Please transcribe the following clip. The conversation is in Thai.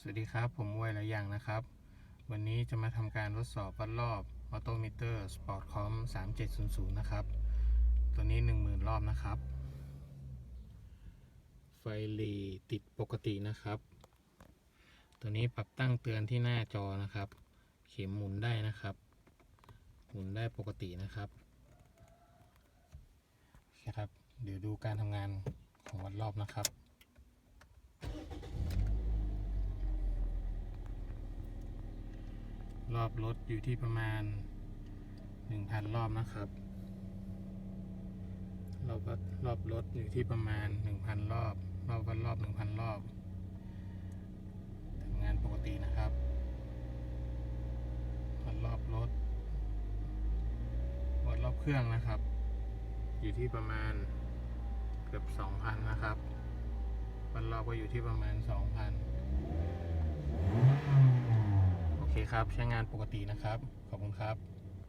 สวัสดีครับ ผมววยระยังนะครับ วันนี้จะมาทำการทดสอบวัดรอบออโตมิเตอร์สปอร์ตคอม3700 นะครับ ตัวนี้ 10,000 รอบนะครับ ไฟหลีติดปกตินะครับ ตัวนี้ปรับตั้งเตือนที่หน้าจอนะครับ เข็มหมุนได้นะครับ หมุนได้ปกตินะครับโอเคครับ เดี๋ยวดูการทำงานของวัดรอบนะครับ รอบรถอยู่ที่ประมาณ 1,000 รอบนะครับรอบวัดรอบรถอยู่ที่ประมาณ 1,000 รอบ รอบวัดรอบ 1,000 รอบทำงานปกตินะครับวัดรอบรถวัดรอบเครื่องนะครับ อยู่ที่ประมาณเกือบ 2,000 นะครับวัดรอบก็อยู่ที่ประมาณ 2,000 ครับ ใช้งานปกตินะครับ ขอบคุณครับ